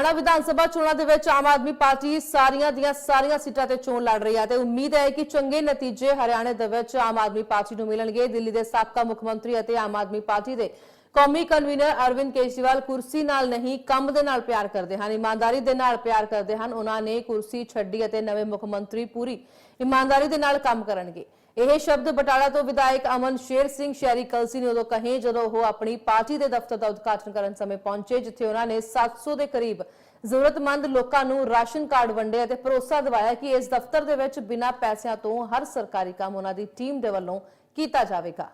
ਹਰਿਆਣਾ ਵਿਧਾਨ ਸਭਾ ਚੋਣਾਂ ਦੇ ਵਿੱਚ ਆਮ ਆਦਮੀ ਪਾਰਟੀ ਸਾਰੀਆਂ ਦੀਆਂ ਸਾਰੀਆਂ ਸੀਟਾਂ ਤੇ ਚੋਣ ਲੜ ਰਹੀ ਹੈ ਤੇ ਉਮੀਦ ਹੈ ਕਿ ਚੰਗੇ ਨਤੀਜੇ ਹਰਿਆਣੇ ਦੇ ਵਿੱਚ ਆਮ ਆਦਮੀ ਪਾਰਟੀ ਨੂੰ ਮਿਲਣਗੇ। ਦਿੱਲੀ ਦੇ ਸਾਬਕਾ ਮੁੱਖ ਮੰਤਰੀ ਅਤੇ ਆਮ ਆਦਮੀ ਪਾਰਟੀ ਦੇ ਕੌਮੀ ਕਨਵੀਨਰ ਅਰਵਿੰਦ ਕੇਜਰੀਵਾਲ ਕੁਰਸੀ ਨਾਲ ਨਹੀਂ, ਕੰਮ ਦੇ ਨਾਲ ਪਿਆਰ ਕਰਦੇ ਹਨ, ਇਮਾਨਦਾਰੀ ਦੇ ਨਾਲ ਪਿਆਰ ਕਰਦੇ ਹਨ। ਉਹਨਾਂ ਨੇ ਕੁਰਸੀ ਛੱਡੀ ਅਤੇ ਨਵੇਂ ਮੁੱਖ ਮੰਤਰੀ ਪੂਰੀ ਇਮਾਨਦਾਰੀ ਦੇ ਨਾਲ ਕੰਮ ਕਰਨਗੇ। ਇਹ ਸ਼ਬਦ ਬਟਾਲਾ ਤੋਂ ਵਿਧਾਇਕ ਅਮਨ ਸ਼ੇਰ ਸਿੰਘ ਸ਼ਹਿਰੀ ਕਲਸੀ ਨੇ ਉਦੋਂ ਕਹੇ ਜਦੋਂ ਉਹ ਆਪਣੀ ਪਾਰਟੀ ਦੇ ਦਫ਼ਤਰ ਦਾ ਉਦਘਾਟਨ ਕਰਨ ਸਮੇਂ ਪਹੁੰਚੇ, ਜਿੱਥੇ ਉਹਨਾਂ ਨੇ 700 ਦੇ ਕਰੀਬ ਜ਼ਰੂਰਤਮੰਦ ਲੋਕਾਂ ਨੂੰ ਰਾਸ਼ਨ ਕਾਰਡ ਵੰਡੇ ਅਤੇ ਭਰੋਸਾ ਦਿਵਾਇਆ ਕਿ ਇਸ ਦਫ਼ਤਰ ਦੇ ਵਿੱਚ ਬਿਨਾਂ ਪੈਸਿਆਂ ਤੋਂ ਹਰ ਸਰਕਾਰੀ ਕੰਮ ਉਹਨਾਂ ਦੀ ਟੀਮ ਦੇ ਵੱਲੋਂ ਕੀਤਾ ਜਾਵੇਗਾ।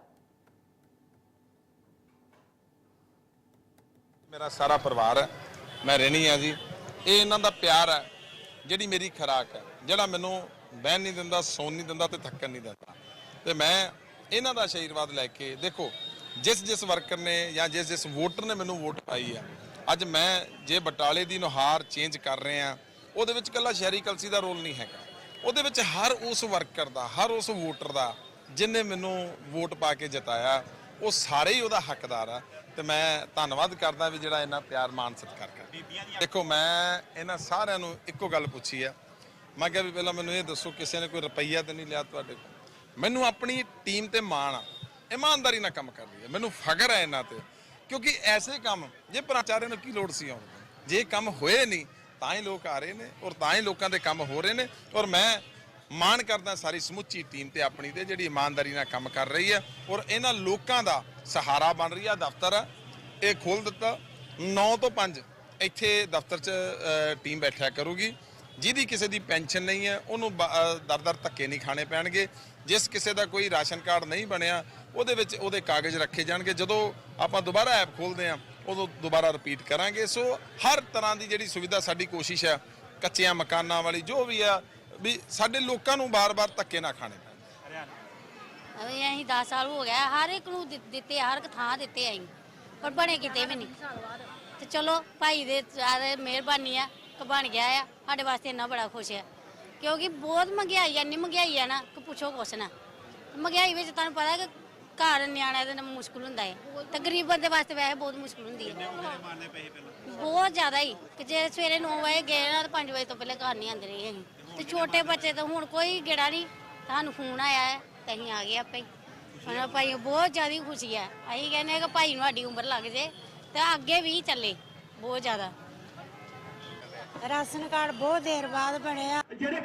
ਮੇਰਾ ਸਾਰਾ ਪਰਿਵਾਰ ਹੈ, ਮੈਂ ਰਹਿਣੀ ਆ ਜੀ। ਇਹ ਇਹਨਾਂ ਦਾ ਪਿਆਰ ਹੈ, ਜਿਹੜੀ ਮੇਰੀ ਖੁਰਾਕ ਹੈ, ਜਿਹੜਾ ਮੈਨੂੰ ਬਹਿਣ ਨਹੀਂ ਦਿੰਦਾ, ਸੌਣ ਨਹੀਂ ਦਿੰਦਾ ਤੇ ਥੱਕਣ ਨਹੀਂ ਦਿੰਦਾ। ਤੇ ਮੈਂ ਇਹਨਾਂ ਦਾ ਆਸ਼ੀਰਵਾਦ ਲੈ ਕੇ, ਦੇਖੋ, ਜਿਸ ਜਿਸ ਵਰਕਰ ਨੇ ਜਾਂ ਜਿਸ ਜਿਸ ਵੋਟਰ ਨੇ ਮੈਨੂੰ ਵੋਟ ਪਾਈ ਆ, ਅੱਜ ਮੈਂ ਜੇ ਬਟਾਲੇ ਦੀ ਨੁਹਾਰ ਚੇਂਜ ਕਰ ਰਹੇ ਆ ਉਹਦੇ ਵਿੱਚ ਕੱਲਾ ਸ਼ਹਿਰੀ ਕਲਸੀ ਦਾ ਰੋਲ ਨਹੀਂ ਹੈਗਾ। ਉਹਦੇ ਵਿੱਚ ਹਰ ਉਸ ਵਰਕਰ ਦਾ, ਹਰ ਉਸ ਵੋਟਰ ਦਾ ਜਿਨੇ ਮੈਨੂੰ ਵੋਟ ਪਾ ਕੇ ਜਿਤਾਇਆ, ਉਹ ਸਾਰੇ ਹੀ ਉਹਦਾ ਹੱਕਦਾਰ ਆ ਤੇ ਮੈਂ ਧੰਨਵਾਦ ਕਰਦਾ ਵੀ ਜਿਹੜਾ ਇੰਨਾ ਪਿਆਰ ਮਾਨ ਸਤਿਕਾਰ ਕਰ ਦੇਖੋ, ਮੈਂ ਇਹਨਾਂ ਸਾਰਿਆਂ ਨੂੰ ਇੱਕੋ ਗੱਲ ਪੁੱਛੀ ਆ ਮੈਂ ਕਿਹਾ ਵੀ ਪਹਿਲਾਂ ਮੈਨੂੰ ਇਹ ਦੱਸੋ ਕਿਸੇ ਨੇ ਕੋਈ ਰੁਪਈਆ ਤੇ ਨਹੀਂ ਲਿਆ ਤੁਹਾਡੇ ਕੋਲ? ਮੈਨੂੰ ਆਪਣੀ ਟੀਮ ਤੇ ਮਾਣ ਆ। ਇਮਾਨਦਾਰੀ ਨਾਲ ਕੰਮ ਕਰ ਰਹੀ ਹੈ। ਮੈਨੂੰ ਫਖਰ ਹੈ ਇਹਨਾਂ ਤੇ। ਕਿਉਂਕਿ ਐਸੇ ਕੰਮ ਜੇ ਪ੍ਰਚਾਰੇ ਨੂੰ ਕੀ ਲੋੜ ਸੀ ਆਉਣ ਦੀ? ਜੇ ਕੰਮ ਹੋਏ ਨਹੀਂ ਤਾਂ ਹੀ ਲੋਕ ਆ ਰਹੇ ਨੇ ਔਰ ਤਾਂ ਹੀ ਲੋਕਾਂ ਦੇ ਕੰਮ ਹੋ ਰਹੇ ਨੇ। ਔਰ ਮੈਂ ਮਾਣ ਕਰਦਾ ਸਾਰੀ ਸਮੁੱਚੀ ਟੀਮ ਤੇ ਆਪਣੀ ਤੇ ਜਿਹੜੀ ਇਮਾਨਦਾਰੀ ਨਾਲ ਕੰਮ ਕਰ ਰਹੀ ਹੈ। ਔਰ ਇਹਨਾਂ ਲੋਕਾਂ ਦਾ ਸਹਾਰਾ ਬਣ ਰਹੀ ਆ ਦਫ਼ਤਰ ਆ, ਇਹ ਖੋਲ ਦਿੱਤਾ। 9 ਤੋਂ 5 ਇੱਥੇ ਦਫ਼ਤਰ 'ਚ ਟੀਮ ਬੈਠਿਆ ਕਰੂਗੀ। ਜਿਹਦੀ ਕਿਸੇ ਦੀ ਪੈਨਸ਼ਨ ਨਹੀਂ ਹੈ, ਉਹਨੂੰ ਦਰ ਦਰ ਧੱਕੇ ਨਹੀਂ ਖਾਣੇ ਪੈਣਗੇ। ਜਿਸ ਕਿਸੇ ਦਾ ਕੋਈ ਰਾਸ਼ਨ ਕਾਰਡ ਨਹੀਂ ਬਣਿਆ, ਉਹਦੇ ਵਿੱਚ ਉਹਦੇ ਕਾਗਜ਼ ਰੱਖੇ ਜਾਣਗੇ। ਜਦੋਂ ਆਪਾਂ ਦੁਬਾਰਾ ਐਪ ਖੋਲਦੇ ਆ ਉਦੋਂ ਦੁਬਾਰਾ ਰਿਪੀਟ ਕਰਾਂਗੇ। ਸੋ ਹਰ ਤਰ੍ਹਾਂ ਦੀ ਜਿਹੜੀ ਸੁਵਿਧਾ ਸਾਡੀ ਕੋਸ਼ਿਸ਼ ਹੈ, ਕੱਚਿਆਂ ਮਕਾਨਾਂ ਵਾਲੀ, ਜੋ ਵੀ ਆ ਵੀ ਸਾਡੇ ਲੋਕਾਂ ਨੂੰ ਬਾਰ-ਬਾਰ ਧੱਕੇ ਨਾ ਖਾਣੇ ਪੈਣ। ਅਵੇ ਅਸੀਂ 10 ਸਾਲ ਹੋ ਗਿਆ, ਹਰ ਇੱਕ ਨੂੰ ਦਿੱਤੇ, ਹਰ ਇੱਕ ਥਾਂ ਦਿੱਤੇ ਅਸੀਂ। ਪਰ ਬਣੇ ਕਿਤੇ ਵੀ ਨਹੀਂ। ਤੇ ਚਲੋ, ਭਾਈ ਦੇ ਮਿਹਰਬਾਨੀ ਆ। ਕਿ ਬਣ ਗਿਆ ਆ ਸਾਡੇ ਵਾਸਤੇ ਇੰਨਾ ਬੜਾ ਖੁਸ਼ ਆ। ਕਿਉਂਕਿ ਬਹੁਤ ਮਹਿੰਗਾਈ ਆ ਇੰਨੀ ਮਹਿੰਗਾਈ ਆ ਨਾ ਕਿ ਪੁੱਛੋ ਕੁਛ ਨਾ। ਮਹਿੰਗਾਈ ਵਿੱਚ ਤੁਹਾਨੂੰ ਪਤਾ ਕਿ ਘਰ ਨਿਆਣਿਆਂ ਦੇ ਨਾਲ ਮੁਸ਼ਕਲ ਹੁੰਦਾ ਹੈ ਤੇ ਗਰੀਬ ਬੰਦੇ ਵਾਸਤੇ ਵੈਸੇ ਬਹੁਤ ਮੁਸ਼ਕਲ ਹੁੰਦੀ ਹੈ ਬਹੁਤ ਜ਼ਿਆਦਾ ਹੀ ਕਿ ਜੇ ਸਵੇਰੇ 9 ਵਜੇ ਗਏ ਨਾ ਤਾਂ 5 ਵਜੇ ਤੋਂ ਪਹਿਲੇ ਘਰ ਨਹੀਂ ਆਉਂਦੇ ਰਹੇ ਅਸੀਂ। ਤੇ ਛੋਟੇ ਬੱਚੇ ਤਾਂ ਹੁਣ ਕੋਈ ਗੇੜਾ ਨਹੀਂ। ਤੁਹਾਨੂੰ ਫੋਨ ਆਇਆ ਹੈ ਤੇ ਅਸੀਂ ਆ ਗਏ ਆਪੇ ਹੀ। ਹੁਣ ਭਾਈ ਬਹੁਤ ਜ਼ਿਆਦਾ ਖੁਸ਼ੀ ਹੈ ਅਸੀਂ ਕਹਿੰਦੇ ਹਾਂ ਕਿ ਭਾਈ ਨੂੰ ਸਾਡੀ ਉਮਰ ਲੱਗ ਜੇ ਤੇ ਅੱਗੇ ਵੀ ਚੱਲੇ ਬਹੁਤ ਜ਼ਿਆਦਾ। ਰਾਸ਼ਨ ਕਾਰਡ ਬਹੁਤ ਦੇਰ ਬਾਅਦ ਬਣਿਆ। ਜਿਹੜੇ